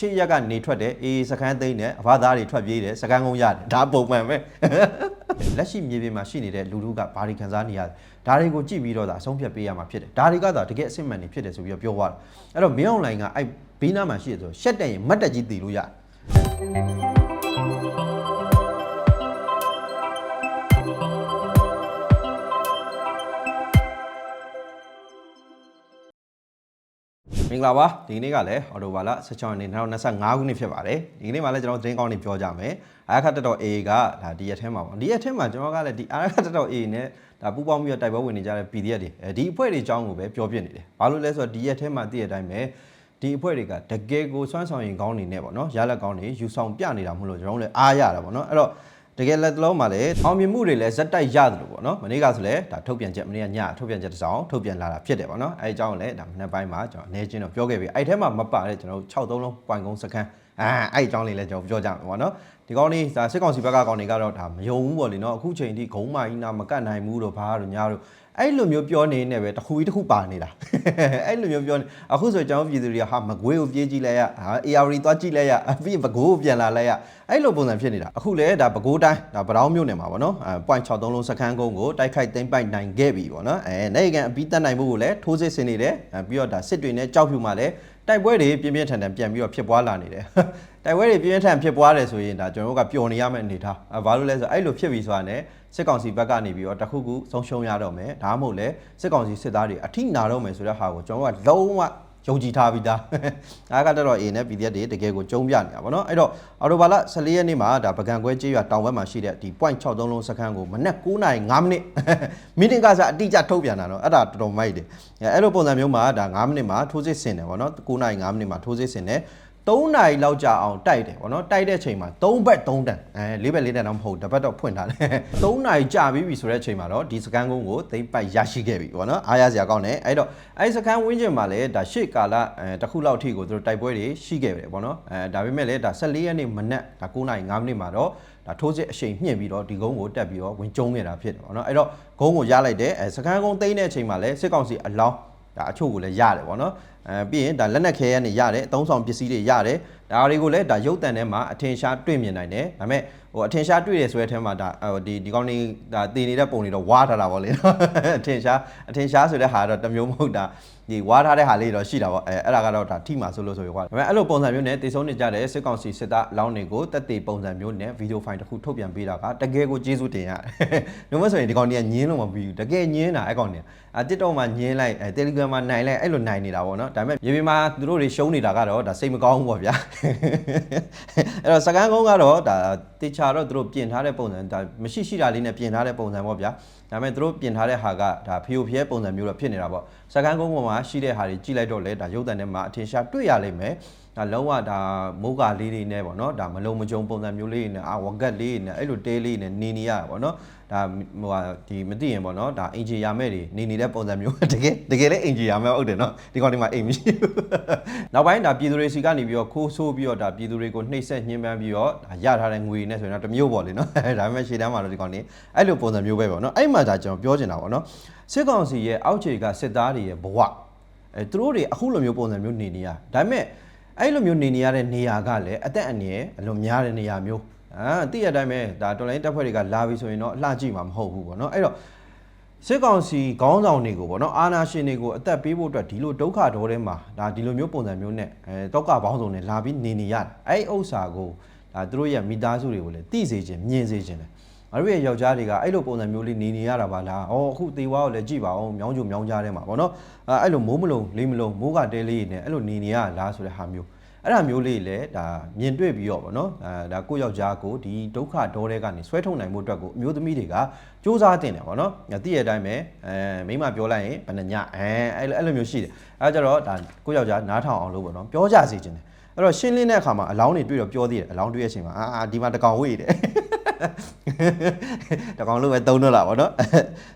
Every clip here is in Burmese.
ရှေ့ရက်ကနေထွက်တယ်အေးစကန်သိန်းနဲ့အဘသားတွေထွက်ပြေးတယ်စကန်ကုန်းရတယ်ဒါပုံမှန်ပဲလက်ရှိမြေပြင်မှာရှိနေတဲ့လူလူကဘာတွေခံစားနေရလဲဒါတွေကိုကြည့်ပြီးတော့ဒါအဆုံးဖြတ်ပေးရမှာဖြစ်တယ်ဒါတွေကသာတကယ်အစစ်မှန်နေဖြစ်တယ်ဆိုပြီးတော့ပြောသွားတယ်အဲ့တော့မင်းအွန်လိုင်းကအဲ့ဘေးနားမှာရှိရဆိုရှက်တဲ့ရင်မတ်တက်ကြီးတည်လို့ရတယ် င်္ဂလာပါဒီကနေ့ကလည်းအော်တိုဘာလ16ရက်နေ့2025ခုနှစ်ဖြစ်ပါတယ်ဒီကနေ့မှလည်းကျွန်တော်သတင်းကောင်းတွေပြောကြမယ်အာခတ်တတော် A ကဒါဒီရက်ထဲမှာပေါ့ဒီရက်ထဲမှာကျွန်တော်ကလည်းဒီအာခတ်တတော် A နဲ့ဒါပူပေါင်းပြီးတော့တိုက်ပွဲဝင်နေကြတဲ့ PDF တွေအဲဒီအဖွဲ့တွေအကြောင်းကိုပဲပြောပြနေတယ်ဘာလို့လဲဆိုတော့ဒီရက်ထဲမှာသိတဲ့အတိုင်းပဲဒီအဖွဲ့တွေကတကယ်ကိုစွမ်းဆောင်ရင်ကောင်းနေနေပေါ့နော်ရလက်ကောင်းနေယူဆောင်ပြနေတာမဟုတ်လို့ကျွန်တော်တို့လည်းအားရတာပေါ့နော်အဲ့တော့ တကယ်လက်တလုံးမှာလည်းအောင်မြင်မှုတွေလည်းဇက်တိုက်ရတယ်လို့ပေါ့နော်မနေ့ကဆိုလည်းဒါထုတ်ပြန်ချက်မနေ့ကညထုတ်ပြန်ချက်တစ်စောင်းထုတ်ပြန်လာတာဖြစ်တယ်ပေါ့နော်အဲအကြောင်းလည်းဒါမနေ့ပိုင်းမှာကျွန်တော်အနေချင်းတော့ပြောခဲ့ပြီအဲ့ထဲမှာမပါတဲ့ကျွန်တော်တို့6သုံးလုံးပွိုင်ကုန်းစခန်းအာအဲ့အကြောင်းလေးလည်းကျွန်တော်ပြောကြမှာပေါ့နော်ဒီကောင်းလေးဒါစစ်ကောင်စီဘက်ကကောင်းနေကတော့ဒါမယုံဘူးပေါ့လေနော်အခုချိန်ထိဂုံးမာကြီးနာမကတ်နိုင်ဘူးတော့ဘာလို့ညာတို့ အဲ့လိုမျိုးပြောနေနေပဲတစ်ခုကြီးတစ်ခုပါနေတာအဲ့လိုမျိုးပြောနေအခုဆိုကျွန်တော်ပြည်သူတွေကဟာမကွေးကိုပြေးကြည့်လိုက်ရဟာ AR သွားကြည့်လိုက်ရအပြီးဘကိုးကိုပြန်လာလိုက်ရအဲ့လိုပုံစံဖြစ်နေတာအခုလည်းဒါဘကိုးတိုင်းဒါဗရောင်းမြို့နယ်မှာပေါ့နော်အဲ point 63လုံးစခန်းကုန်းကိုတိုက်ခိုက်သိမ်းပိုက်နိုင်ခဲ့ပြီပေါ့နော်အဲနိုင်ကန်အပြီးတက်နိုင်မှုကိုလည်းထိုးစစ်ဆင်နေတယ်အဲပြီးတော့ဒါစစ်တွေနဲ့ကြောက်ဖြူမှာလည်း တိုက်ပွဲတွေပြင်းပြင်းထန်ထန်ပြန်ပြီးတော့ဖြစ်ပွားလာနေတယ်တိုက်ပွဲတွေပြင်းပြင်းထန်ဖြစ်ပွားတယ်ဆိုရင်ဒါကျွန်တော်တို့ကပျော်နေရမယ့်အနေထားအဲဘာလို့လဲဆိုတော့အဲ့လိုဖြစ်ပြီဆိုတာ ਨੇ စစ်ကောင်စီဘက်ကနေပြီးတော့တခုခုဆုံးရှုံးရတော့မယ်ဒါမှမဟုတ်လဲစစ်ကောင်စီစစ်သားတွေအထိနာတော့မယ်ဆိုတဲ့ဟာကိုကျွန်တော်တို့ကလုံးဝ ယုံကြည်ထားပြီးသားအားကတော့ A နဲ့ PDF တွေတကယ်ကိုကျုံးပြနေတာဗောနော်အဲ့တော့အော်တိုဘာလ14ရက်နေ့မှာဒါပကံခွဲကြေးရွာတောင်ဘက်မှာရှိတဲ့ဒီ point 63လုံးစခန်းကိုမနက်9:05မိနစ်မီတင်းကစားအတိအကျထုတ်ပြန်တာနော်အဲ့ဒါတော်တော်မိုက်တယ်အဲ့လိုပုံစံမျိုးမှာဒါ9မိနစ်မှာထိုးစစ်ဆင်တယ်ဗောနော်9:05မိနစ်မှာထိုးစစ်ဆင်တယ် 3နာရီလောက်ကြာအောင်တိုက်တယ်ဗောနော်တိုက်တဲ့ချိန်မှာ3ဘက်3တန်အဲ4ဘက်4တန်တော့မဟုတ်တပတ်တော့ဖွင့်ထားတယ်3နာရီကြာပြီးပြီဆိုတဲ့ချိန်မှာတော့ဒီစကန်ကုန်းကိုသိမ့်ပိုက်ရရှိခဲ့ပြီဗောနော်အားရစရာကောင်းတယ်အဲ့တော့အဲ့စကန်ဝင်းကျင်မှာလည်းဒါရှေ့ကာလအဲတစ်ခုလောက်ထိကိုသူတို့တိုက်ပွဲတွေရှိခဲ့တယ်ဗောနော်အဲဒါပေမဲ့လည်းဒါ14ရက်နေ့မနက်ဒါ9နာရီ5မိနစ်မှာတော့ဒါထိုးစစ်အရှိန်မြင့်ပြီးတော့ဒီကုန်းကိုတက်ပြီးတော့ဝင်ကျုံခဲ့တာဖြစ်တယ်ဗောနော်အဲ့တော့ကုန်းကိုရလိုက်တယ်အဲစကန်ကုန်းသိမ်းတဲ့အချိန်မှာလည်းစစ်ကောင်စီအလောင်း ဒါအချို့ကိုလည်းရတယ်ဗောနော်အဲပြီးရင်ဒါလက်နက်ခဲရနေရတယ်အသုံးဆောင်ပစ္စည်းတွေရတယ်ဒါတွေကိုလည်းဒါရုပ်တံထဲမှာအထင်ရှားတွေ့မြင်နိုင်တယ်ဒါပေမဲ့ ဟိုအထင်ရှားတွေ့ရဆိုတဲ့အဲမှာဒါဟိုဒီဒီကောင်းနေဒါတည်နေတဲ့ပုံတွေတော့ဝါထားတာဗောလေနော်အထင်ရှားအထင်ရှားဆိုတဲ့ဟာတော့တစ်မျိုးမဟုတ်တာဒီဝါထားတဲ့ဟာလေးတော့ရှိတာဗောအဲအဲ့ဒါကတော့ဒါထိမှာဆိုလို့ဆိုရကွာဒါပေမဲ့အဲ့လိုပုံစံမျိုးနဲ့တည်ဆုံးနေကြတဲ့စစ်ကောင်စီစစ်သားအလောင်းတွေကိုတက်တည်ပုံစံမျိုးနဲ့ဗီဒီယိုဖိုင်တစ်ခုထုတ်ပြန်ပေးတာကတကယ်ကိုကျေးဇူးတင်ရတယ်။ဒါမှမဟုတ်ဆိုရင်ဒီကောင်တွေကညင်းလို့မပြီးဘူးတကယ်ညင်းတာအဲ့ကောင်တွေကအဲ TikTok မှာညင်းလိုက်အဲ Telegram မှာနိုင်လိုက်အဲ့လိုနိုင်နေတာဗောနော်ဒါပေမဲ့မြေပြင်မှာသူတို့တွေရှုံးနေတာကတော့ဒါစိတ်မကောင်းဘူးဗောဗျာအဲ့တော့စကန်ကုန်းကတော့ဒါတေချာတော့သူတို့ပြင်ထားတဲ့ပုံစံဒါမရှိရှိတာလေးနဲ့ပြင်ထားတဲ့ပုံစံဗောဗျာဒါပေမဲ့သူတို့ပြင်ထားတဲ့ဟာကဒါဖီယိုဖျဲပုံစံမျိုးတော့ဖြစ်နေတာဗောစကန်ကုန်းပေါ်မှာရှိတဲ့ဟာတွေကြည့်လိုက်တော့လေဒါရုပ်တံထဲမှာအထင်ရှားတွေ့ရလိမ့်မယ် ဒါလုံးဝဒါမိုးကလေးတွေနဲ့ပေါ့နော်ဒါမလုံးမကြုံပုံစံမျိုးလေးတွေနဲ့အာဝကတ်လေးတွေနဲ့အဲ့လိုတဲလေးတွေနဲ့နေနေရတာပေါ့နော်ဒါဟိုဟာဒီမသိရင်ပေါ့နော်ဒါအင်ဂျီယာမဲ့တွေနေနေတဲ့ပုံစံမျိုးတကယ်တကယ်လည်းအင်ဂျီယာမဲ့ဟုတ်တယ်နော်ဒီကောင်ဒီမှာအိမ်မရှိဘူးနောက်ပိုင်းဒါပြည်သူတွေစီကနေပြီးတော့ခိုးဆိုးပြီးတော့ဒါပြည်သူတွေကိုနှိပ်စက်ညှဉ်းပန်းပြီးတော့ဒါရထားတဲ့ငွေနဲ့ဆိုရင်တော့တစ်မျိုးပေါ့လေနော်ဒါပေမဲ့ရှေ့တန်းမှာတော့ဒီကောင်နေအဲ့လိုပုံစံမျိုးပဲပေါ့နော်အဲ့မှာဒါကျွန်တော်ပြောချင်တာပေါ့နော်စစ်ကောင်စီရဲ့အောက်ခြေကစစ်သားတွေရဲ့ဘဝအဲသူတို့တွေအခုလိုမျိုးပုံစံမျိုးနေနေရဒါပေမဲ့ အဲ့လိုမျိုးနေနေရတဲ့နေရာကလည်းအသက်အန္တရာယ်အလွန်များတဲ့နေရာမျိုးအာတိရတိုင်းပဲဒါတော်လိုင်းတပ်ဖွဲ့တွေကလာပြီဆိုရင်တော့အလှကြည့်မှာမဟုတ်ဘူးပေါ့နော်အဲ့တော့စစ်ကောင်စီခေါင်းဆောင်တွေကိုပေါ့နော်အာနာရှင်တွေကိုအသက်ပေးဖို့အတွက်ဒီလိုဒုက္ခဒေါထဲမှာဒါဒီလိုမျိုးပုံစံမျိုးနဲ့အဲတောက်ကဘောင်းဆောင်နဲ့လာပြီးနေနေရတယ်အဲ့ဥစ္စာကိုဒါသူတို့ရဲ့မိသားစုတွေကိုလည်းသိစေခြင်းမြင်စေခြင်းတယ် ငါတို့ရဲ့ယောက်ျားတွေကအဲ့လိုပုံစံမျိုးလေးနေနေရတာပါလား။အော်အခုသေဝါကိုလည်းကြည့်ပါအောင်။မြောင်းကြုံမြောင်းကြားထဲမှာပေါ့နော်။အဲအဲ့လိုမိုးမလုံလေးမလုံမိုးကတဲလေးနဲ့အဲ့လိုနေနေရလားဆိုတဲ့ဟာမျိုး။အဲ့ဒါမျိုးလေးလည်းဒါမြင်တွေ့ပြီးတော့ပေါ့နော်။အဲဒါကိုယ့်ယောက်ျားကိုဒီဒုက္ခဒေါတွေကနေဆွဲထုတ်နိုင်မှုအတွက်ကိုအမျိုးသမီးတွေကစူးစမ်းတင်တယ်ပေါ့နော်။သိရတဲ့အတိုင်းပဲအဲမိမပြောလိုက်ရင်ဘယ်နှညအဲအဲ့လိုအဲ့လိုမျိုးရှိတယ်။အဲကြတော့ဒါကိုယ့်ယောက်ျားနားထောင်အောင်လို့ပေါ့နော်။ပြောကြစေခြင်းတယ်။အဲ့တော့ရှင်းလင်းတဲ့အခါမှာအလောင်းတွေတွေ့တော့ပြောသေးတယ်အလောင်းတွေ့ရဲ့အချိန်မှာအာဒီမှာတကောင်ဝေးတယ် တကောင်လုံးပဲသုံးတော့လာပါတော့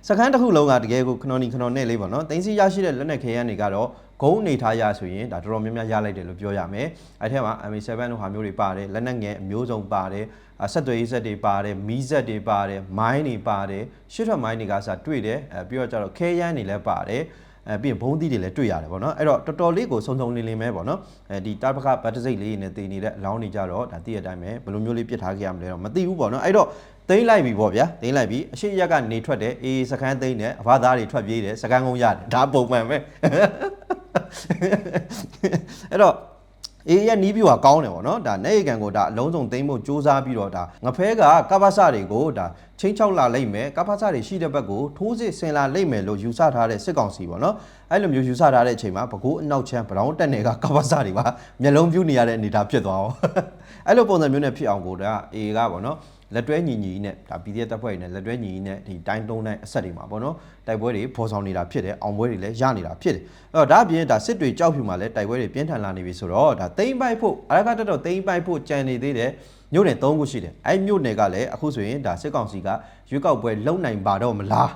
စခန်းတစ်ခုလုံးကတကယ်ကိုခနော်နီခနော်နဲ့လေးပေါ့နော်တင်းစီရရှိတဲ့လက်နက်ခဲယမ်းတွေကတော့ဂုံးအနေထားရဆိုရင်ဒါတော်တော်များများရလိုက်တယ်လို့ပြောရမယ်အဲ့ထက်မှာ MA7 တို့ဟာမျိုးတွေပါတယ်လက်နက်ငယ်အမျိုးစုံပါတယ်ဆက်သွယ်ရေးဆက်တွေပါတယ်မီးဆက်တွေပါတယ်မိုင်းတွေပါတယ်ရှစ်ထွက်မိုင်းတွေကစတွေ့တယ်အဲပြီးတော့ကျတော့ခဲယမ်းတွေလည်းပါတယ် အဲအဲပြီးရင်ဘုံသီးတွေလည်းတွေ့ရတယ်ပေါ့နော်အဲ့တော့တော်တော်လေးကိုစုံစုံလင်းလင်းပဲပေါ့နော်အဲဒီတာပကဗတ်တစိတ်လေးနဲ့တည်နေတဲ့အလောင်းတွေကြတော့ဒါတည့်ရတိုင်းပဲဘယ်လိုမျိုးလေးပြစ်ထားခဲ့ရမလဲတော့မသိဘူးပေါ့နော်အဲ့တော့သိမ့်လိုက်ပြီပေါ့ဗျာသိမ့်လိုက်ပြီအရှိရက်ကနေထွက်တယ်အေးစကန်းသိမ့်တယ်အဘသားတွေထွက်ပြေးတယ်စကန်းကုန်းရတယ်ဒါပုံမှန်ပဲအဲ့တော့ အေးရနီးပြူကကောင်းတယ်ပေါ့နော်ဒါနေရီကန်ကိုဒါအလုံးစုံသိမ်းဖို့စူးစမ်းပြီးတော့ဒါငဖဲကကပ္ပစတွေကိုဒါချင်းချောက်လာလိမ့်မယ်ကပ္ပစတွေရှိတဲ့ဘက်ကိုထိုးစစ်ဆင်လာလိမ့်မယ်လို့ယူဆထားတဲ့စစ်ကောင်စီပေါ့နော်အဲ့လိုမျိုးယူဆထားတဲ့အချိန်မှာဘကိုးအနောက်ချမ်းဗရောင်းတက်နယ်ကကပ္ပစတွေပါမျက်လုံးပြူနေရတဲ့အနေအထားဖြစ်သွားအောင်အဲ့လိုပုံစံမျိုးနဲ့ဖြစ်အောင်ကိုဒါအေကပေါ့နော် လက်တွဲညီညီနဲ့ဒါ PDF တပ်ဖွဲ့တွေနဲ့လက်တွဲညီညီနဲ့ဒီတိုင်းတုံးတိုင်းအဆက်တွေမှာပေါ့နော်တိုက်ပွဲတွေဖော်ဆောင်နေတာဖြစ်တယ်အောင်ပွဲတွေလည်းရနေတာဖြစ်တယ်အဲ့တော့ဒါအပြင်ဒါစစ်တွေကြောက်ဖြူမှာလည်းတိုက်ပွဲတွေပြင်းထန်လာနေပြီဆိုတော့ဒါတိမ့်ပိုက်ဖို့အရကတက်တော့တိမ့်ပိုက်ဖို့ကြံနေသေးတယ်မြို့နယ်၃ခုရှိတယ်အဲ့မြို့နယ်ကလည်းအခုဆိုရင်ဒါစစ်ကောင်စီက ရွေးကောက်ပွဲလုံနိုင်ပါတော့မလား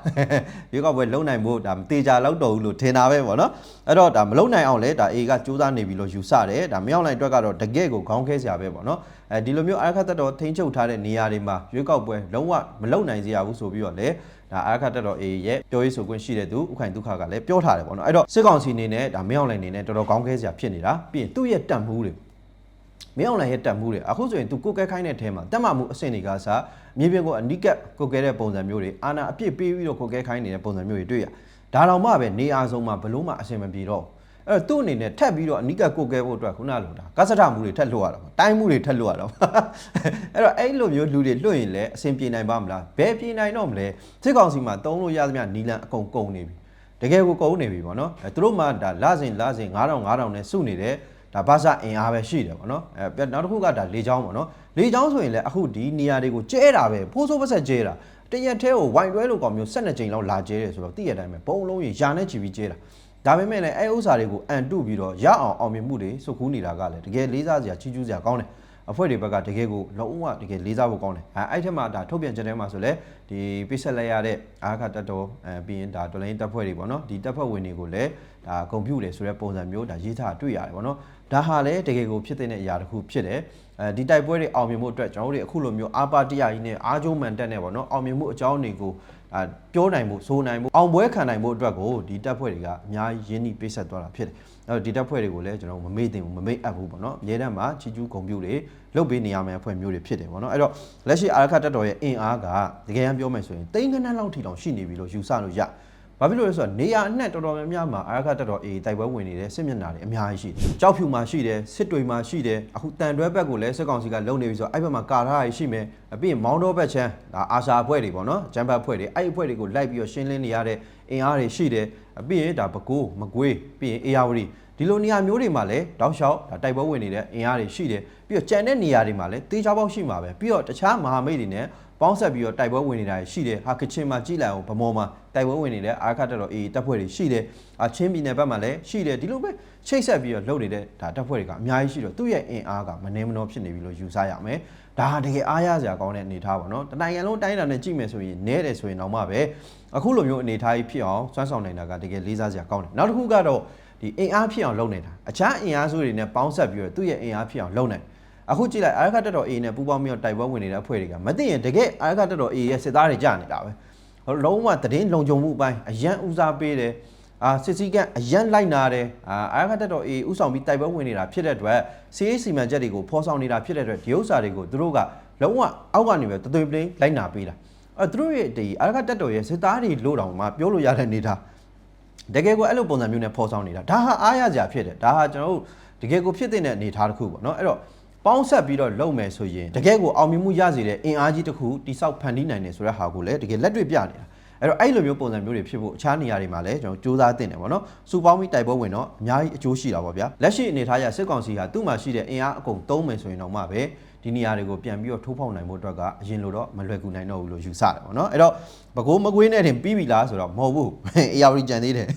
ရွေးကောက်ပွဲလုံနိုင်ဖို့ဒါမတေချာလောက်တော့ဘူးလို့ထင်တာပဲပေါ့နော်အဲ့တော့ဒါမလုံနိုင်အောင်လဲဒါအေကစူးစမ်းနေပြီလို့ယူဆတယ်ဒါမရောက်နိုင်အတွက်ကတော့တကယ့်ကိုခေါင်းခဲစရာပဲပေါ့နော်အဲဒီလိုမျိုးအရခတ်တက်တော်ထိန်းချုပ်ထားတဲ့နေရာတွေမှာရွေးကောက်ပွဲလုံးဝမလုံနိုင်စေရဘူးဆိုပြီးတော့လေဒါအရခတ်တက်တော်အေရဲ့ပြောရေးဆိုခွင့်ရှိတဲ့သူဥခိုင်ဒုက္ခကလည်းပြောထားတယ်ပေါ့နော်အဲ့တော့စစ်ကောင်စီအနေနဲ့ဒါမရောက်နိုင်နေနဲ့တော်တော်ခေါင်းခဲစရာဖြစ်နေတာပြီးရင်သူ့ရဲ့တတ်မှုတွေ မင်းအောင်လှိုင်ရဲ့တက်မှုတွေအခုဆိုရင် तू ကိုကဲခိုင်းတဲ့အထဲမှာတက်မှမှုအဆင့်တွေကစားမြေပြင်ကိုအနိကတ်ကိုကဲတဲ့ပုံစံမျိုးတွေအာနာအပြစ်ပေးပြီးတော့ကိုကဲခိုင်းနေတဲ့ပုံစံမျိုးတွေတွေ့ရဒါတော့မှပဲနေအားဆုံးမှာဘလို့မှအဆင်မပြေတော့အဲ့တော့သူ့အနေနဲ့ထက်ပြီးတော့အနိကတ်ကိုကဲဖို့အတွက်ခုနလိုတာကစထမှုတွေထက်လွတ်ရတာပေါ့တိုင်းမှုတွေထက်လွတ်ရတော့အဲ့တော့အဲ့လိုမျိုးလူတွေလွတ်ရင်လည်းအဆင်ပြေနိုင်ပါမလားဘယ်ပြေနိုင်တော့မလဲစစ်ကောင်စီမှာတုံးလို့ရသမျှနီလန်အကုန်ကုန်နေပြီတကယ်ကိုကုန်နေပြီပေါ့နော်အဲသူတို့မှဒါလစဉ်လစဉ်9000 9000နဲ့စုနေတဲ့ ဒါဘာသာအင်အားပဲရှိတယ်ပေါ့နော်အဲနောက်တစ်ခုကဒါလေချောင်းပေါ့နော်လေချောင်းဆိုရင်လည်းအခုဒီနေရာတွေကိုကျဲတာပဲဖိုးဆိုးပတ်ဆက်ကျဲတာတရက်သေးကိုဝိုင်တွဲလို့ကောင်မျိုး12ကြိမ်လောက်လာကျဲတယ်ဆိုတော့သိရတိုင်းပဲဘုံလုံးကြီးယာနဲ့ချီပြီးကျဲတာဒါပေမဲ့လည်းအဲဥစ္စာတွေကိုအန်တုပြီးတော့ရအောင်အောင်မြင်မှုတွေစုကူးနေတာကလည်းတကယ်လေးစားစရာချီးကျူးစရာကောင်းတယ်အဖွဲ့တွေဘက်ကတကယ်ကိုလုံးဝတကယ်လေးစားဖို့ကောင်းတယ်အဲအဲ့ထက်မှာဒါထုတ်ပြန်ချက်ထဲမှာဆိုလဲဒီပိတ်ဆက်လိုက်ရတဲ့အာခတက်တော်အဲပြီးရင်ဒါတော်လိုင်းတပ်ဖွဲ့တွေပေါ့နော်ဒီတပ်ဖွဲ့ဝင်တွေကိုလည်းဒါဂုံပြူတယ်ဆိုတဲ့ပုံစံမျိုးဒါရေးထားတွေ့ရတယ်ပေါ့နော် ဒါဟာလည်းတကယ်ကိုဖြစ်တဲ့အရာတစ်ခုဖြစ်တယ်အဲဒီတိုက်ပွဲတွေအောင်မြင်မှုအတွက်ကျွန်တော်တို့အခုလိုမျိုးအာပါတရားကြီးနဲ့အားကျုံးမှန်တက်နေပေါ့နော်အောင်မြင်မှုအကြောင်းတွေကိုအာပြောနိုင်မှုဆိုနိုင်မှုအောင်ပွဲခံနိုင်မှုအတွက်ကိုဒီတပ်ဖွဲ့တွေကအများကြီးရင်းနှီးပေးဆက်သွားတာဖြစ်တယ်အဲ့တော့ဒီတပ်ဖွဲ့တွေကိုလည်းကျွန်တော်မမေ့သင့်ဘူးမမေ့အပ်ဘူးပေါ့နော်အများတန်းမှာချီကျူးဂုံပြူတွေလုတ်ပေးနေရမယ့်အဖွဲ့မျိုးတွေဖြစ်တယ်ပေါ့နော်အဲ့တော့လက်ရှိအာရခတက်တော်ရဲ့အင်အားကတကယ်ရန်ပြောမယ်ဆိုရင်တိန်းကနန်းလောက်ထိတောင်ရှိနေပြီလို့ယူဆလို့ရ ဘာဖြစ်လို့လဲဆိုတော့နေရာအနှံ့တော်တော်များများမှာအာရခတက်တော်အေးတိုက်ပွဲဝင်နေတဲ့စစ်မျက်နှာတွေအများကြီးရှိတယ်။ကြောက်ဖြူမှာရှိတယ်စစ်တွေမှာရှိတယ်အခုတန်တွဲဘက်ကိုလည်းစစ်ကောင်စီကလုံနေပြီဆိုတော့အဲ့ဘက်မှာကာထားရရှိမယ်အပြင်မောင်းတော့ဘက်ချမ်းဒါအာရှာအဖွဲ့တွေပေါ့နော်ဂျမ်ဘတ်အဖွဲ့တွေအဲ့အဖွဲ့တွေကိုလိုက်ပြီးတော့ရှင်းလင်းနေရတဲ့အင်အားတွေရှိတယ်အပြင်ဒါပကိုးမကွေးပြီးရင်အေယာဝတီဒီလိုနေရာမျိုးတွေမှာလည်းတောက်လျှောက်ဒါတိုက်ပွဲဝင်နေတဲ့အင်အားတွေရှိတယ်ပြီးတော့ကြံတဲ့နေရာတွေမှာလည်းတေးချောပေါက်ရှိမှာပဲပြီးတော့တခြားမဟာမိတ်တွေနဲ့ ပေါင်းဆက်ပြီးတော့တိုက်ပွဲဝင်နေတာရှိတယ်ဟာကချင်မှာကြည်လိုက်အောင်ဗမော်မှာတိုက်ပွဲဝင်နေတဲ့အာခတ်တော်အေးတပ်ဖွဲ့တွေရှိတယ်အချင်းပြည်နယ်ဘက်မှာလည်းရှိတယ်ဒီလိုပဲချိတ်ဆက်ပြီးတော့လုပ်နေတဲ့ဒါတပ်ဖွဲ့တွေကအများကြီးရှိတော့သူ့ရဲ့အင်အားကမနှဲမနှောဖြစ်နေပြီလို့ယူဆရမယ်ဒါဟာတကယ်အားရစရာကောင်းတဲ့အနေအထားပါနော်တနိုင်ငံလုံးတိုင်းတာနဲ့ကြည့်မယ်ဆိုရင်နဲတယ်ဆိုရင်တော့မှပဲအခုလိုမျိုးအနေအထားကြီးဖြစ်အောင်စွမ်းဆောင်နိုင်တာကတကယ်လေးစားစရာကောင်းတယ်နောက်တစ်ခုကတော့ဒီအင်အားဖြစ်အောင်လုပ်နေတာအခြားအင်အားစုတွေနဲ့ပေါင်းဆက်ပြီးတော့သူ့ရဲ့အင်အားဖြစ်အောင်လုပ်နိုင် အခုကြည့်လိုက်အာရခတက်တော် A နဲ့ပူးပေါင်းပြီးတော့တိုက်ပွဲဝင်နေတဲ့အဖွဲ့တွေကမသိရင်တကယ်အာရခတက်တော် A ရဲ့စစ်သားတွေကြာနေတာပဲလုံးဝသတင်းလုံခြုံမှုအပိုင်းအရန်ဦးစားပေးတယ်အာစစ်စည်းကအရန်လိုက်နာတယ်အာအာရခတက်တော် A ဥဆောင်ပြီးတိုက်ပွဲဝင်နေတာဖြစ်တဲ့အတွက်စီးရေးစီမံချက်တွေကိုဖော်ဆောင်နေတာဖြစ်တဲ့အတွက်ဒီဥစ္စာတွေကိုသူတို့ကလုံးဝအောက်ကနေပဲတသွေးပလင်းလိုက်နာပေးတာအဲသူတို့ရဲ့ဒီအာရခတက်တော်ရဲ့စစ်သားတွေလို့တောင်မှပြောလို့ရတဲ့အနေထားတကယ်ကိုအဲ့လိုပုံစံမျိုးနဲ့ဖော်ဆောင်နေတာဒါဟာအားရစရာဖြစ်တယ်ဒါဟာကျွန်တော်တို့တကယ်ကိုဖြစ်တဲ့အနေအထားတစ်ခုပေါ့နော်အဲ့တော့ ပေါင်းဆက်ပြီးတော့လုပ်မယ်ဆိုရင်တကယ်ကိုအောင်မြင်မှုရစေတဲ့အင်အားကြီးတစ်ခုတိစောက်ဖန်တီးနိုင်တယ်ဆိုတဲ့ဟာကိုလည်းတကယ်လက်တွေ့ပြနေတာအဲ့တော့အဲ့လိုမျိုးပုံစံမျိုးတွေဖြစ်ဖို့အခြားနေရာတွေမှာလည်းကျွန်တော်စူးစမ်းတင်တယ်ပေါ့နော်စူပေါင်းပြီးတိုက်ပွဲဝင်တော့အများကြီးအကျိုးရှိတာပေါ့ဗျာလက်ရှိအနေထားရစစ်ကောင်စီဟာသူ့မှာရှိတဲ့အင်အားအကုန်သုံးမယ်ဆိုရင်တော့မှပဲ ဒီနေရာတွေကိုပြန်ပြီးတော့ထိုးဖောက်နိုင်ဖို့အတွက်ကအရင်လိုတော့မလွယ်ကူနိုင်တော့ဘူးလို့ယူဆတယ်ပေါ့နော်အဲ့တော့ဘကိုးမကွေးနဲ့တင်ပြီးပြီလားဆိုတော့မဟုတ်ဘူး AR ကြံသေးတယ်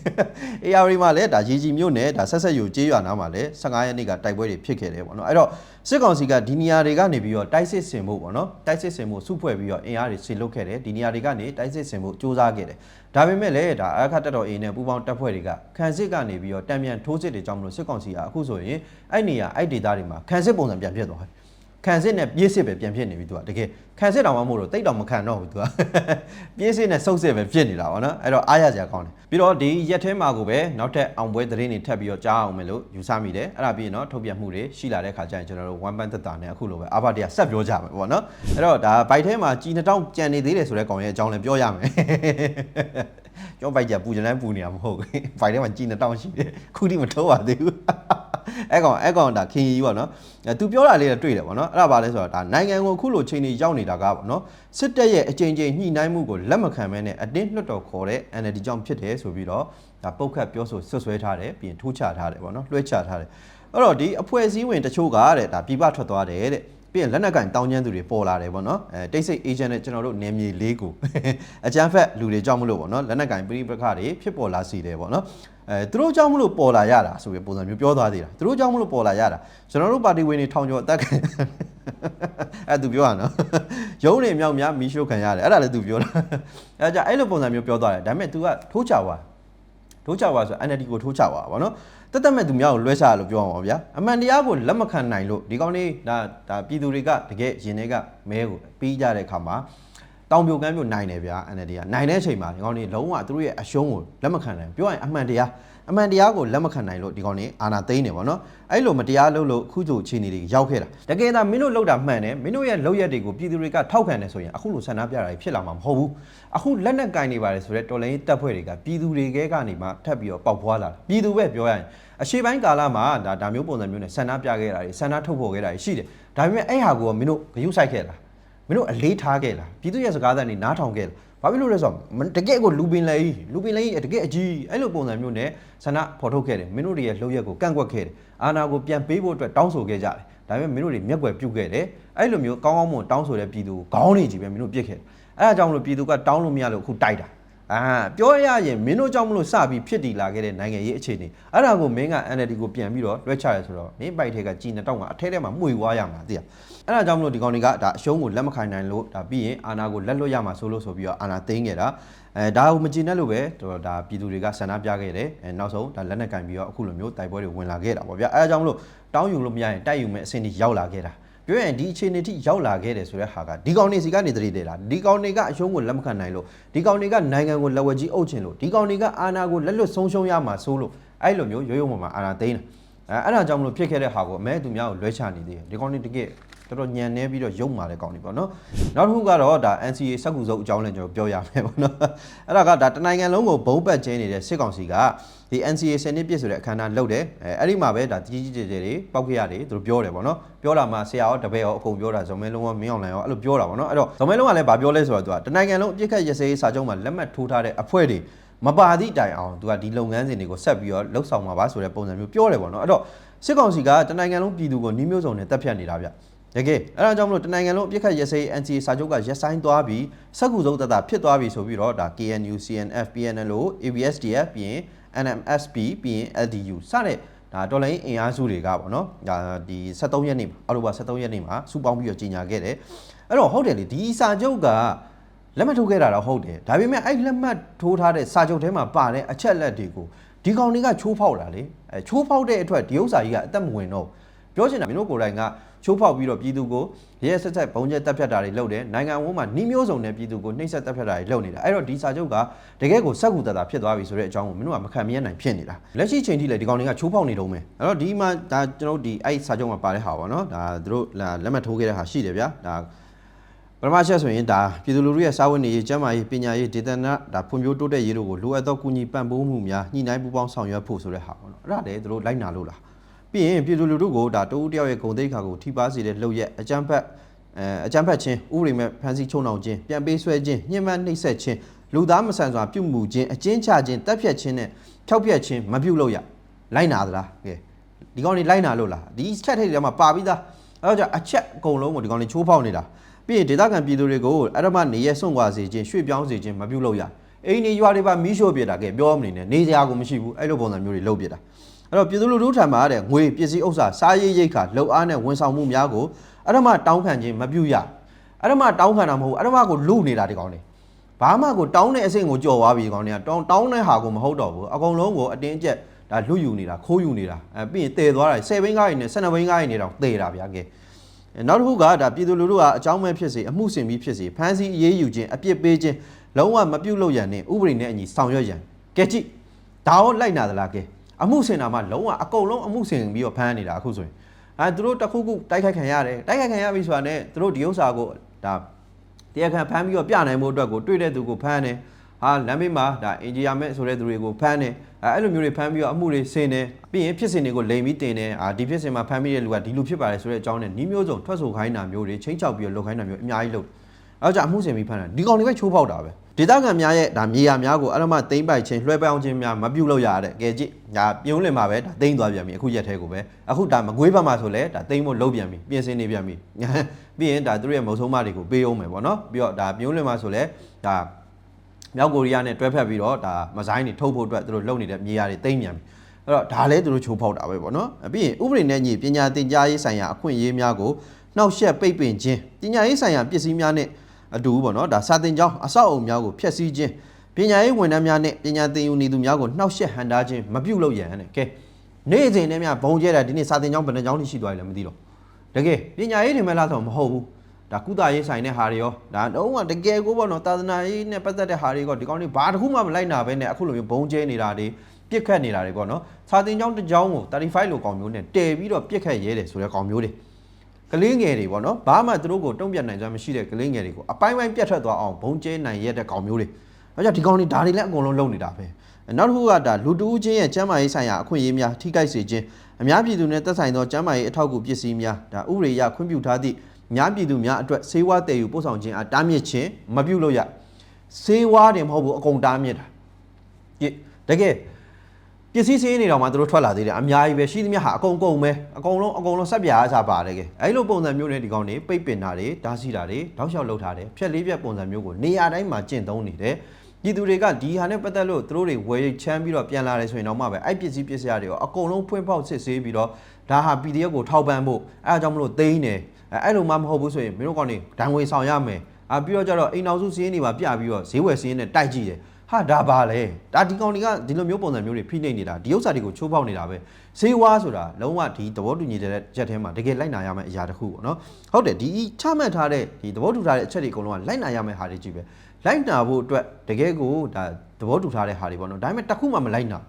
AR မှာလည်းဒါရေကြီးမြို့နယ်ဒါဆက်ဆက်ယူကျေးရွာနားမှာလည်း15ရက်နေ့ကတိုက်ပွဲတွေဖြစ်ခဲ့တယ်ပေါ့နော်အဲ့တော့စစ်ကောင်စီကဒီနေရာတွေကနေပြီးတော့တိုက်စစ်ဆင်ဖို့ပေါ့နော်တိုက်စစ်ဆင်ဖို့စုဖွဲ့ပြီးတော့အင်အားတွေဆင်လုပ်ခဲ့တယ်ဒီနေရာတွေကနေတိုက်စစ်ဆင်ဖို့စ조사ခဲ့တယ်ဒါပေမဲ့လည်းဒါအခါတက်တော် A နဲ့ပူပေါင်းတပ်ဖွဲ့တွေကခန်းစစ်ကနေပြီးတော့တံမြန်ထိုးစစ်တွေကြောင့်မလို့စစ်ကောင်စီကအခုဆိုရင်အဲ့နေရာအဲ့ဒေသတွေမှာခန်းစစ်ပုံစံပြန်ဖြစ်သွားတယ် ခခံစစ်နဲ့ပြေးစစ်ပဲပြန်ဖြစ်နေပြီသူကတကယ်ခံစစ်တောင်မှမဟုတ်တော့တိတ်တောင်မခံတော့ဘူးသူကပြေးစစ်နဲ့ဆုပ်စစ်ပဲဖြစ်နေတာပေါ့နော်အဲ့တော့အားရစရာကောင်းတယ်ပြီးတော့ဒီရက်ထဲမှာကိုပဲနောက်ထပ်အောင်ပွဲသတင်းတွေထပ်ပြီးတော့ကြားအောင်မယ်လို့ယူဆမိတယ်အဲ့ဒါပြီးရင်တော့ထုတ်ပြန်မှုတွေရှိလာတဲ့ခါကျရင်ကျွန်တော်တို့ one band သက်တာနဲ့အခုလိုပဲအာဘတရားဆက်ပြောကြမယ်ပေါ့နော်အဲ့တော့ဒါဘိုက်ထဲမှာကြီးနှစ်တောင်းကြံနေသေးတယ်ဆိုတဲ့ကောင်ရဲ့အကြောင်းလည်းပြောရမယ်ကျောင်းဘိုက်ကြပူကြမ်းပူနေတာမဟုတ်ဘူးဘိုက်ထဲမှာကြီးနှစ်တောင်းရှိတယ်ခုထိမထိုးပါသေးဘူး အဲ့ကောင်အဲ့ကောင်ဒါခင်ကြီးပေါ့နော်အဲသူပြောတာလေးလည်းတွေ့တယ်ပေါ့နော်အဲ့ဒါဘာလဲဆိုတော့ဒါနိုင်ငံကိုအခုလိုချိန်ကြီးရောက်နေတာကပေါ့နော်စစ်တပ်ရဲ့အကြိမ်ကြိမ်ညှိနှိုင်းမှုကိုလက်မခံဘဲနဲ့အတင်းလွှတ်တော်ခေါ်တဲ့ NLD ကြောင့်ဖြစ်တယ်ဆိုပြီးတော့ဒါပုတ်ခတ်ပြောဆိုဆွဆွဲထားတယ်ပြီးရင်ထိုးချထားတယ်ပေါ့နော်လွှဲချထားတယ်အဲ့တော့ဒီအဖွဲ့အစည်းဝင်တချို့ကတဲ့ဒါပြပထွက်သွားတယ်တဲ့ ပြီးရင်လက်နက်ကင်တောင်းကျမ်းသူတွေပေါ်လာတယ်ပေါ့နော်အဲတိတ်ဆိတ် agent နဲ့ကျွန်တော်တို့နေမြေလေးကိုအကြမ်းဖက်လူတွေကြောင့်မလို့ပေါ့နော်လက်နက်ကင်ပြိပခတွေဖြစ်ပေါ်လာစီတယ်ပေါ့နော်အဲသူတို့ကြောင့်မလို့ပေါ်လာရတာဆိုပြီးပုံစံမျိုးပြောသွားသေးတာသူတို့ကြောင့်မလို့ပေါ်လာရတာကျွန်တော်တို့ပါတီဝင်တွေထောင်ကျော်အသက်ခံအဲသူပြောရနော်ရုံးနေမြောက်များမီးရှို့ခံရတယ်အဲ့ဒါလည်းသူပြောတာအဲကြအဲ့လိုပုံစံမျိုးပြောသွားတယ်ဒါပေမဲ့ तू ကထိုးချသွားထိုးချသွားဆို NLD ကိုထိုးချသွားပါဗောနော် တက်တက်မဲ့သူများကိုလွှဲချရလို့ပြောအောင်ပါဗျာအမှန်တရားကိုလက်မခံနိုင်လို့ဒီကောင်းလေးဒါဒါပြည်သူတွေကတကယ်ရင်တွေကမဲကိုပြီးကြတဲ့အခါမှာတောင်ပြိုကမ်းပြိုနိုင်တယ်ဗျာ NLD ကနိုင်တဲ့အချိန်မှာဒီကောင်းလေးလုံးဝသူတို့ရဲ့အရှုံးကိုလက်မခံနိုင်ဘူးပြောရင်အမှန်တရား အမှန်တရားကိုလက်မခံနိုင်လို့ဒီကောင်နေအာနာသိမ့်နေပါတော့အဲ့လိုမတရားလုပ်လို့အခုချိုအခြေအနေတွေရောက်ခဲ့တာတကယ်ဒါမင်းတို့လောက်တာမှန်တယ်မင်းတို့ရဲ့လောက်ရက်တွေကိုပြည်သူတွေကထောက်ခံတယ်ဆိုရင်အခုလိုဆန္ဒပြတာတွေဖြစ်လာမှာမဟုတ်ဘူးအခုလက်နက်ကင်နေပါတယ်ဆိုတော့တော်လိုင်းတပ်ဖွဲ့တွေကပြည်သူတွေကကနေမှထပ်ပြီးတော့ပေါက်ဖွာလာတာပြည်သူပဲပြောရရင်အရှိပိုင်းကာလမှာဒါဒါမျိုးပုံစံမျိုးနဲ့ဆန္ဒပြခဲ့တာတွေဆန္ဒထုတ်ဖော်ခဲ့တာတွေရှိတယ်ဒါပေမဲ့အဲ့ဟာကိုမင်းတို့ဂရုစိုက်ခဲ့လားမင်းတို့အလေးထားခဲ့လားပြည်သူရဲ့စကားသံတွေနားထောင်ခဲ့လား ဘာဖြစ်လို့လဲဆိုတော့တကယ်ကိုလူပင်လေလူပင်လေတကယ်အကြီးအဲ့လိုပုံစံမျိုးနဲ့ဆန္ဒဖော်ထုတ်ခဲ့တယ်မင်းတို့တွေရဲ့လှုပ်ရက်ကိုကန့်ကွက်ခဲ့တယ်အာဏာကိုပြန်ပေးဖို့အတွက်တောင်းဆိုခဲ့ကြတယ်ဒါပေမဲ့မင်းတို့တွေမျက်ွယ်ပြုတ်ခဲ့တယ်အဲ့လိုမျိုးကောင်းကောင်းမွန်တောင်းဆိုတဲ့ပြည်သူကိုခေါင်းနေကြီးပဲမင်းတို့ပြစ်ခဲ့တယ်အဲ့ဒါကြောင့်မလို့ပြည်သူကတောင်းလို့မရလို့အခုတိုက်တာ အာပြောရရင်မင်းတို့ကြောင့်မလို့စပြီးဖြစ်တည်လာခဲ့တဲ့နိုင်ငံရေးအခြေအနေအဲ့ဒါကိုမင်းက NLD ကိုပြန်ပြီးတော့လွှဲချရဲဆိုတော့မင်းပိုက်ထဲကကြီးနေတော့ကအထဲထဲမှာမှုွားရမှာသိရအဲ့ဒါကြောင့်မလို့ဒီကောင်တွေကဒါအရှုံးကိုလက်မခံနိုင်လို့ဒါပြီးရင်အာဏာကိုလက်လွတ်ရမှာဆိုလို့ဆိုပြီးတော့အာဏာသိမ်းခဲ့တာအဲဒါကိုမကြည်နဲ့လို့ပဲတော့ဒါပြည်သူတွေကဆန္ဒပြခဲ့တယ်အဲနောက်ဆုံးဒါလက်နက်ကင်ပြီးတော့အခုလိုမျိုးတိုက်ပွဲတွေဝင်လာခဲ့တာပေါ့ဗျာအဲဒါကြောင့်မလို့တောင်းယူလို့မရရင်တိုက်ယူမဲ့အဆင့်ကြီးရောက်လာခဲ့တာ ပြောရင်ဒီအခြေအနေထိရောက်လာခဲ့တယ်ဆိုတဲ့ဟာကဒီကောင်တွေစီကနေတရေတယ်လားဒီကောင်တွေကအရှုံးကိုလက်မခံနိုင်လို့ဒီကောင်တွေကနိုင်ငံကိုလက်ဝဲကြီးအုပ်ချင်လို့ဒီကောင်တွေကအာဏာကိုလက်လွတ်ဆုံးရှုံးရမှာဆိုလို့အဲ့လိုမျိုးရိုးရိုးမှမှာအာဏာသိမ်းတာအဲအဲ့ဒါကြောင့်မလို့ဖြစ်ခဲ့တဲ့ဟာကိုအမဲသူများကိုလွှဲချနေသေးတယ်ဒီကောင်တွေတကယ်တော်တော်ညံနေပြီးတော့ရုပ်မာတဲ့ကောင်တွေပေါ့နော်နောက်တစ်ခုကတော့ဒါ NCA စက်ကူစုပ်အကြောင်းလည်းကျွန်တော်ပြောရမယ်ပေါ့နော်အဲ့ဒါကဒါတနိုင်ငံလုံးကိုဘုံပတ်ချင်းနေတဲ့စစ်ကောင်စီက ဒီ NCA စနစ်ပြည့်ဆိုတဲ့အခမ်းအနားလုပ်တယ်အဲအဲ့ဒီမှာပဲဒါကြီးကြီးကျယ်ကျယ်တွေပောက်ခဲ့ရတယ်သူတို့ပြောတယ်ပေါ့နော်ပြောတာမှဆရာရောတပည့်ရောအကုန်ပြောတာဇုံမဲလုံးရောမင်းအောင်လိုင်ရောအဲ့လိုပြောတာပေါ့နော်အဲ့တော့ဇုံမဲလုံးကလည်းဗာပြောလဲဆိုတော့သူကတနိုင်ငံလုံးအပြစ်ခတ်ရစေးစာချုပ်မှာလက်မှတ်ထိုးထားတဲ့အဖွဲ့တွေမပါသည့်တိုင်အောင်သူကဒီလုပ်ငန်းစဉ်တွေကိုဆက်ပြီးတော့လှုပ်ဆောင်မှာပါဆိုတဲ့ပုံစံမျိုးပြောတယ်ပေါ့နော်အဲ့တော့စစ်ကောင်စီကတနိုင်ငံလုံးပြည်သူကိုနှီးမျိုးစုံနဲ့တပ်ဖြတ်နေတာဗျတကယ်အဲ့ဒါကြောင့်မလို့တနိုင်ငံလုံးအပြစ်ခတ်ရစေး NCA စာချုပ်ကရက်ဆိုင်သွားပြီးစက်ကူစုံတတဖြစ်သွားပြီဆိုပြီးတော့ဒါ KNU CNF PNLO ABSDF ပြီးရင် NMSP ပြီးရင် LDU စတဲ့ဒါတော်လိုင်းအင်အားစုတွေကပေါ့နော်ဒါဒီ73ရက်နေ့အောက်တိုဘာ73ရက်နေ့မှာစူပေါင်းပြီးတော့ကြီးညာခဲ့တယ်အဲ့တော့ဟုတ်တယ်လေဒီစာချုပ်ကလက်မှတ်ထိုးခဲ့တာတော့ဟုတ်တယ်ဒါပေမဲ့အဲ့လက်မှတ်ထိုးထားတဲ့စာချုပ်ထဲမှာပါတဲ့အချက်လက်တွေကိုဒီကောင်တွေကချိုးဖောက်တာလေအဲချိုးဖောက်တဲ့အတွက်ဒီဥစ္စာကြီးကအသက်မဝင်တော့ပြောချင်တာမင်းတို့ကိုယ်တိုင်က ချိုးဖောက်ပြီးတော့ပြည်သူကိုရဲဆက်ဆက်ဘုံကျက်တပ်ဖြတ်တာတွေလုပ်တယ်နိုင်ငံဝန်းမှာနှီးမျိုးစုံနဲ့ပြည်သူကိုနှိပ်စက်တပ်ဖြတ်တာတွေလုပ်နေတာအဲ့တော့ဒီစာချုပ်ကတကယ်ကိုစက်ကူတတာဖြစ်သွားပြီဆိုတဲ့အကြောင်းကိုမင်းတို့ကမခံမရနိုင်ဖြစ်နေတာလက်ရှိချိန်ထိလည်းဒီကောင်တွေကချိုးဖောက်နေတော့မယ်အဲ့တော့ဒီမှာဒါကျွန်တော်တို့ဒီအဲ့စာချုပ်မှာပါတဲ့ဟာပေါ့နော်ဒါသူတို့လက်မှတ်ထိုးခဲ့တဲ့ဟာရှိတယ်ဗျာဒါပထမချက်ဆိုရင်ဒါပြည်သူလူထုရဲ့စာဝန်နေရေးကျန်းမာရေးပညာရေးဒေသနာဒါဖွံ့ဖြိုးတိုးတက်ရေးတို့ကိုလိုအပ်သောကူညီပံ့ပိုးမှုများညှိနှိုင်းပူးပေါင်းဆောင်ရွက်ဖို့ဆိုတဲ့ဟာပေါ့နော်အဲ့ဒါလည်းသူတို့လိုက်နာလို့လား ပြီးရင်ပြည်သူလူထုကိုဒါတဦးတယောက်ရဲ့ဂုဏ်သိက္ခာကိုထိပါစေတဲ့လုပ်ရက်အကြမ်းဖက်အဲအကြမ်းဖက်ခြင်းဥပဒေမဲ့ဖမ်းဆီးချုံနှောင်ခြင်းပြန်ပေးဆွဲခြင်းညှဉ်းပန်းနှိပ်စက်ခြင်းလူသားမဆန်စွာပြုမှုခြင်းအကျဉ်းချခြင်းတပ်ဖြတ်ခြင်းနဲ့ထောက်ပြတ်ခြင်းမပြုလုပ်ရလိုက်နာသလားကဲဒီကောင်တွေလိုက်နာလို့လားဒီချက်ထိတ်တွေမှာပါပြီးသားအဲ့တော့အချက်အကုန်လုံးကိုဒီကောင်တွေချိုးဖောက်နေတာပြီးရင်ဒေသခံပြည်သူတွေကိုအဲ့ဒါမှနေရစွန့်ခွာစေခြင်းရွှေ့ပြောင်းစေခြင်းမပြုလုပ်ရအိမ်နေရွာတွေပါမီးရှို့ပြတာကဲပြောမနေနဲ့နေစရာကိုမရှိဘူးအဲ့လိုပုံစံမျိုးတွေလုပ်ပြတာ အဲ့တော့ပြည်သူလူထုထံမှာတဲ့ငွေပစ္စည်းဥစ္စာစားရေးရိတ်ခါလှုပ်အားနဲ့ဝန်ဆောင်မှုများကိုအဲ့ဒါမှတောင်းခံခြင်းမပြုရအဲ့ဒါမှတောင်းခံတာမဟုတ်အဲ့ဒါမှကိုလူနေတာဒီကောင်တွေဘာမှကိုတောင်းတဲ့အဆင့်ကိုကြော်သွားပြီဒီကောင်တွေကတောင်းတောင်းတဲ့ဟာကိုမဟုတ်တော့ဘူးအကုန်လုံးကိုအတင်းအကျပ်ဒါလူယူနေတာခိုးယူနေတာအဲပြီးရင်တည်သွားတာ7ဘိန်းကားကြီးနဲ့12ဘိန်းကားကြီးနေတော့တည်တာဗျာကဲနောက်တစ်ခုကဒါပြည်သူလူထုကအကြောင်းမဲ့ဖြစ်စေအမှုဆင်ပြီးဖြစ်စေဖမ်းဆီးအရေးယူခြင်းအပြစ်ပေးခြင်းလုံးဝမပြုတ်လို့ရန်နဲ့ဥပဒေနဲ့အညီဆောင်ရွက်ရန်ကဲကြည့်ဒါရောလိုက်နာသလားကဲ အမှုဆင်တာမှလုံးဝအကုန်လုံးအမှုဆင်ပြီးတော့ဖမ်းနေတာအခုဆိုရင်အဲသူတို့တစ်ခုခုတိုက်ခိုက်ခံရတယ်တိုက်ခိုက်ခံရပြီဆိုတာနဲ့သူတို့ဒီဥစ္စာကိုဒါတရားခံဖမ်းပြီးတော့ပြနိုင်မှုအတွက်ကိုတွေ့တဲ့သူကိုဖမ်းတယ်ဟာလမ်းဘေးမှာဒါအင်ဂျီယာမဲ့ဆိုတဲ့သူတွေကိုဖမ်းတယ်အဲအဲ့လိုမျိုးတွေဖမ်းပြီးတော့အမှုတွေဆင်တယ်ပြီးရင်ဖြစ်စဉ်တွေကိုလိမ်ပြီးတင်တယ်အာဒီဖြစ်စဉ်မှာဖမ်းမိတဲ့လူကဒီလူဖြစ်ပါတယ်ဆိုတဲ့အကြောင်းနဲ့နှီးမျိုးစုံထွက်ဆိုခိုင်းတာမျိုးတွေချင်းချောက်ပြီးတော့လုပ်ခိုင်းတာမျိုးအများကြီးလုပ်တယ် အဲကြောင့်အမှုဆင်ပြီးဖမ်းတာဒီကောင်တွေပဲချိုးဖောက်တာပဲဒေသခံများရဲ့ဒါမြေယာများကိုအဲ့လိုမှတိမ့်ပိုက်ခြင်းလွှဲပြောင်းခြင်းများမပြုတ်လို့ရတဲ့ကဲကြည့်ဒါပြုံးလင်မှာပဲဒါတိမ့်သွားပြန်ပြီအခုရက်သေးကိုပဲအခုဒါမကွေးဘက်မှာဆိုလဲဒါတိမ့်ဖို့လုပ်ပြန်ပြီပြင်ဆင်နေပြန်ပြီပြီးရင်ဒါသူတို့ရဲ့မုံဆုံးမတွေကိုပေးအောင်မယ်ပေါ့နော်ပြီးတော့ဒါပြုံးလင်မှာဆိုလဲဒါမြောက်ကိုရီးယားနဲ့တွဲဖက်ပြီးတော့ဒါမဇိုင်းတွေထုတ်ဖို့အတွက်သူတို့လုပ်နေတဲ့မြေယာတွေတိမ့်ပြန်ပြီအဲ့တော့ဒါလည်းသူတို့ချိုးဖောက်တာပဲပေါ့နော်ပြီးရင်ဥပဒေနဲ့ညီပညာသင်ကြားရေးဆိုင်ရာအခွင့်အရေးများကိုနှောက်ယှက်ပိတ်ပင်ခြင်းပညာရေးဆိုင်ရာပစ္စည်းများနဲ့ အတူပေါ့နော်ဒါစာသင်ကျောင်းအဆောက်အအုံများကိုဖျက်ဆီးခြင်းပညာရေးဝန်ထမ်းများနဲ့ပညာသင်ယူနေသူများကိုနှောက်ယှက်ဟန်တာခြင်းမပြုလုပ်ရန်တဲ့ကဲနေ့စဉ်နဲ့များဘုံကျဲတာဒီနေ့စာသင်ကျောင်းဘယ်နှကျောင်းထိရှိသွားပြီလဲမသိတော့တကယ်ပညာရေးတွေမဲ့လားဆိုတော့မဟုတ်ဘူးဒါကုသရေးဆိုင်တဲ့ဟာတွေရောဒါတော့ကတကယ်ကိုပေါ့နော်သာသနာရေးနဲ့ပတ်သက်တဲ့ဟာတွေကဒီကောင်းတွေဘာတစ်ခုမှမလိုက်နာပဲနဲ့အခုလိုမျိုးဘုံကျဲနေတာတွေပြစ်ခတ်နေတာတွေပေါ့နော်စာသင်ကျောင်းတစ်ကျောင်းကို35လိုကောင်မျိုးနဲ့တည်ပြီးတော့ပြစ်ခတ်ရဲတယ်ဆိုတဲ့ကောင်မျိုးတွေ ကလေးငယ်တွေပေါ့နော်ဘာမှသူတို့ကိုတုံ့ပြန်နိုင်ကြမရှိတဲ့ကလေးငယ်တွေကိုအပိုင်းပိုင်းပြတ်ထွက်သွားအောင်ဘုံကျဲနိုင်ရတဲ့ကောင်မျိုးတွေအဲကြောင့်ဒီကောင်တွေဒါတွေလည်းအကုန်လုံးလုပ်နေတာပဲနောက်တစ်ခုကဒါလူတူးချင်းရဲ့ကျမ်းမာရေးဆိုင်ရာအခွင့်အရေးများထိခိုက်စေခြင်းအများပြည်သူနဲ့သက်ဆိုင်သောကျမ်းမာရေးအထောက်အကူပစ္စည်းများဒါဥပဒေအရခွင့်ပြုထားသည့်များပြည်သူများအတွက်စေဝါတည်ယူပို့ဆောင်ခြင်းအားတားမြစ်ခြင်းမပြုလုပ်ရစေဝါတယ်မဟုတ်ဘူးအကုန်တားမြစ်တာကြည့်တကယ် ပစ္စည်းစင်းနေတော့မှသူတို့ထွက်လာသေးတယ်အများကြီးပဲရှိသမျှဟာအကုန်ကုန်ပဲအကုန်လုံးအကုန်လုံးဆက်ပြားအစားပါတယ်ကဲအဲ့လိုပုံစံမျိုးနဲ့ဒီကောင်တွေပိတ်ပင်တာတွေဓာတ်စီတာတွေတောက်လျှောက်လုပ်ထားတယ်ဖြက်လေးဖြက်ပုံစံမျိုးကိုနေရာတိုင်းမှာကျင့်သုံးနေတယ်ပြည်သူတွေကဒီဟာနဲ့ပတ်သက်လို့သူတို့တွေဝယ်ချမ်းပြီးတော့ပြန်လာတယ်ဆိုရင်တော့မှပဲအဲ့ပစ္စည်းပစ္စည်းတွေကိုအကုန်လုံးဖွင့်ပေါက်စစ်ဆေးပြီးတော့ဒါဟာ PDF ကိုထောက်ပံ့ဖို့အဲအကြောင်းမလို့သိန်းတယ်အဲအဲ့လိုမှမဟုတ်ဘူးဆိုရင်မင်းတို့ကောင်တွေဒဏ်ငွေဆောင်ရမယ်အာပြီးတော့ကျတော့အိမ်တော်စုစည်းရင်းတွေပါပြပြီးတော့ဈေးဝယ်စည်းရင်းနဲ့တိုက်ကြည့်တယ် ဟာဒါပါလေဒါဒီကောင်တွေကဒီလိုမျိုးပုံစံမျိုးတွေဖိနှိပ်နေတာဒီဥစ္စာတွေကိုချိုးဖောက်နေတာပဲဈေးဝါဆိုတာလုံးဝဒီသဘောတူညီတဲ့ချက်ထဲမှာတကယ်လိုက်နာရမယ့်အရာတစ်ခုပေါ့နော်ဟုတ်တယ်ဒီချမှတ်ထားတဲ့ဒီသဘောတူထားတဲ့အချက်တွေအကုန်လုံးကလိုက်နာရမယ့်ဟာတွေကြီးပဲလိုက်နာဖို့အတွက်တကယ်ကိုဒါသဘောတူထားတဲ့ဟာတွေပေါ့နော်ဒါပေမဲ့တစ်ခုမှမလိုက်နာ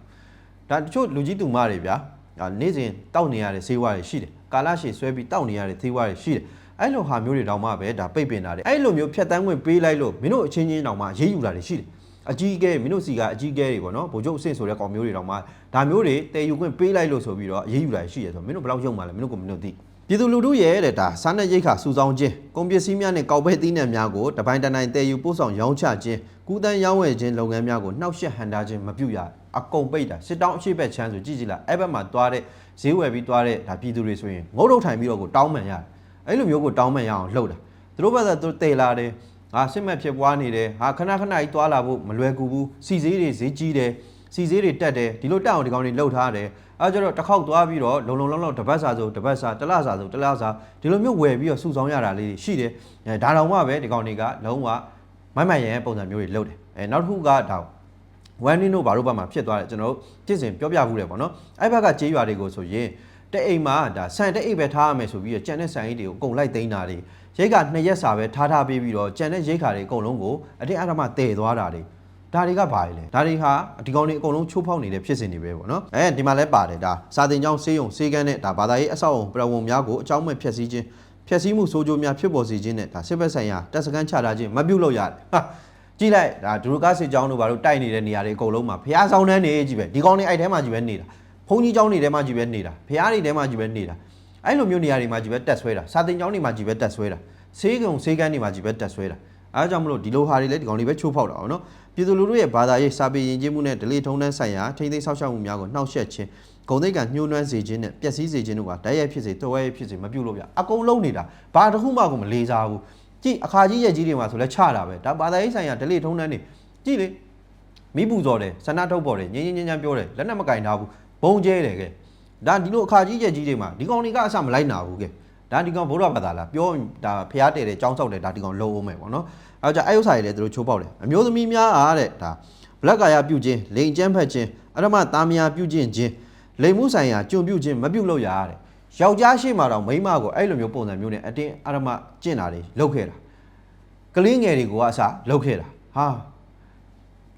ဒါတချို့လူကြီးသူမတွေဗျာဒါနေ့စဉ်တောက်နေရတဲ့ဈေးဝါတွေရှိတယ်ကာလရှည်ဆွဲပြီးတောက်နေရတဲ့ဈေးဝါတွေရှိတယ်အဲ့လိုဟာမျိုးတွေတောင်မှပဲဒါပိတ်ပင်တာတွေအဲ့လိုမျိုးဖြတ်တန်းခွင့်ပေးလိုက်လို့မင်းတို့အချင်းချင်းတောင်မှရေးယူတာတွေရှိတယ် အကြီးအကဲမင်းတို့စီကအကြီးအကဲတွေပေါ့နော်ဗိုလ်ချုပ်အဆင့်ဆိုတဲ့ကောင်မျိုးတွေတောင်မှဒါမျိုးတွေတည်ယူခွင့်ပေးလိုက်လို့ဆိုပြီးတော့အရေးယူတာရှိရဆိုတော့မင်းတို့ဘယ်လောက်ရုံမှလဲမင်းတို့ကမင်းတို့သိပြည်သူလူထုရဲ့တဲ့ဒါစားနပ်ရိက္ခာစုဆောင်းခြင်းကုန်ပစ္စည်းများနဲ့ကောက်ပဲသီးနှံများကိုတပိုင်းတနိုင်တည်ယူပို့ဆောင်ရောင်းချခြင်းကူးတန်းရောင်းဝယ်ခြင်းလုပ်ငန်းများကိုနှောက်ယှက်ဟန်တာခြင်းမပြုရအကုန်ပိတ်တာစစ်တောင်းအရှိတ်ဘက်ချမ်းဆိုကြည့်ကြည့်လားအဲ့ဘက်မှာသွားတဲ့ဈေးဝယ်ပြီးသွားတဲ့ဒါပြည်သူတွေဆိုရင်ငုတ်တုတ်ထိုင်ပြီးတော့ကိုတောင်းပန်ရတယ်အဲ့လိုမျိုးကိုတောင်းပန်ရအောင်လှုပ်တာသူတို့ဘက်ကသူတည်လာတယ် ဟာစစ်မှတ်ဖြစ်ပွားနေတယ်ဟာခဏခဏကြီးသွားလာဖို့မလွယ်ကူဘူးစီဈေးတွေဈေးကြီးတယ်စီဈေးတွေတက်တယ်ဒီလိုတက်အောင်ဒီကောင်တွေလှုပ်ထားတယ်အဲကြတော့တစ်ခေါက်သွားပြီးတော့လုံလုံလောက်လောက်တစ်ပတ်စာဆိုတစ်ပတ်စာတစ်လစာဆိုတစ်လစာဒီလိုမျိုးဝယ်ပြီးတော့စုဆောင်းရတာလေးရှိတယ်အဲဒါတောင်မှပဲဒီကောင်တွေကလုံးဝမိုက်မိုက်ရဲပုံစံမျိုးတွေလှုပ်တယ်အဲနောက်တစ်ခုကဒါဝမ်နင်းတို့ဘာလို့ဘက်မှာဖြစ်သွားတယ်ကျွန်တော်တို့ပြည့်စင်ပြောပြဘူးတယ်ပေါ့နော်အဲ့ဘက်ကကြေးရွာတွေကိုဆိုရင်တဲ့အိမ်မှာဒါဆန်တဲ့အိမ်ပဲထားရမယ်ဆိုပြီးတော့ကြံတဲ့ဆန်အိတ်တွေကိုအကုန်လိုက်သိမ်းတာတွေ ရိတ်ကနှစ်ရက်စာပဲထားထားပေးပြီးတော့ကြံတဲ့ရိတ်ခါတွေအကုန်လုံးကိုအတင်းအဓမ္မတည်သွားတာတွေဒါတွေကဘာလဲဒါတွေဟာဒီကောင်တွေအကုန်လုံးချိုးဖောက်နေတဲ့ဖြစ်စဉ်တွေပဲပေါ့နော်အဲဒီမှာလဲပါတယ်ဒါစာတင်ကျောင်းစေးရုံစေးကန်းနဲ့ဒါဘာသာရေးအဆောက်အုံပြည်ဝန်များကိုအကြောင်းမဲ့ဖျက်ဆီးခြင်းဖျက်ဆီးမှုဆိုးကျိုးများဖြစ်ပေါ်စေခြင်းနဲ့ဒါစစ်ဘက်ဆိုင်ရာတပ်စခန်းချထားခြင်းမပြုတ်လို့ရတယ်ဟာကြည့်လိုက်ဒါဒူရကားစစ်ကြောင်းတို့ဘာလို့တိုက်နေတဲ့နေရာတွေအကုန်လုံးမှာဖျားဆောင်တန်းနေကြီးပဲဒီကောင်တွေအဲ့ထဲမှာကြီးပဲနေတာဘုံကြီးကျောင်းတွေထဲမှာကြီးပဲနေတာဖျားတွေထဲမှာကြီးပဲနေတာ အဲ့လိုမျိုးနေရာတွေမှာကြီးပဲတက်ဆွဲတာစာတင်ကျောင်းတွေမှာကြီးပဲတက်ဆွဲတာဆေးကုံဆေးကန်းတွေမှာကြီးပဲတက်ဆွဲတာအဲဒါကြောင့်မလို့ဒီလိုဟာတွေလည်းဒီကောင်တွေပဲချိုးဖောက်တာအောင်နော်ပြည်သူလူထုရဲ့ဘာသာရေးစာပေယဉ်ကျေးမှုနဲ့ဒလိထုံးတန်းဆိုင်ရာထိမ့်သိမ်းဆောက်ရှောက်မှုများကိုနှောက်ယှက်ခြင်းဂုံသိက္ခာညှိုးနှွမ်းစေခြင်းနဲ့ပျက်စီးစေခြင်းတို့ကဓာတ်ရိုက်ဖြစ်စေတွဲရိုက်ဖြစ်စေမပြုတ်လို့ပြအကုန်လုံးနေတာဘာတစ်ခုမှကိုမလေးစားဘူးကြည့်အခါကြီးရဲ့ကြီးတွေမှာဆိုလဲချတာပဲဒါဘာသာရေးဆိုင်ရာဒလိထုံးတန်းတွေကြည့်လေမိပူဇော်တယ်ဆန္ဒထုတ်ပေါ်တယ်ငင်းငင်းငင်းငင်းပြောတယ်လက်နဲ့မကင်ထားဘူးဘုံကျဲတယ်ကဲ ဒါဒီလိုအခါကြီးရဲ့ကြီးတွေမှာဒီကောင်တွေကအဆမလိုက်နာဘူးကဲဒါဒီကောင်ဘုရားဘာသာလားပြောဒါဖျားတယ်တယ်ចောင်းဆောက်တယ်ဒါဒီကောင်လုံးအောင်မယ်ပေါ့နော်အဲကြောင့်အဲ့ဥစ္စာတွေလည်းသူတို့ချိုးပေါက်တယ်အမျိုးသမီးများအားတဲ့ဒါဘလက်ကာယပြုခြင်းလိန်ကျန်းဖက်ခြင်းအရမသားမယာပြုခြင်းခြင်းလိမ်မှုဆိုင်ရာကျွန်ပြုခြင်းမပြုလို့ရတဲ့ယောက်ျားရှိမှတော့မိန်းမကိုအဲ့လိုမျိုးပုံစံမျိုးနဲ့အတင်းအဓမ္မကျင့်တာတွေလုပ်ခဲ့တာကလေးငယ်တွေကိုကအစလုပ်ခဲ့တာဟာ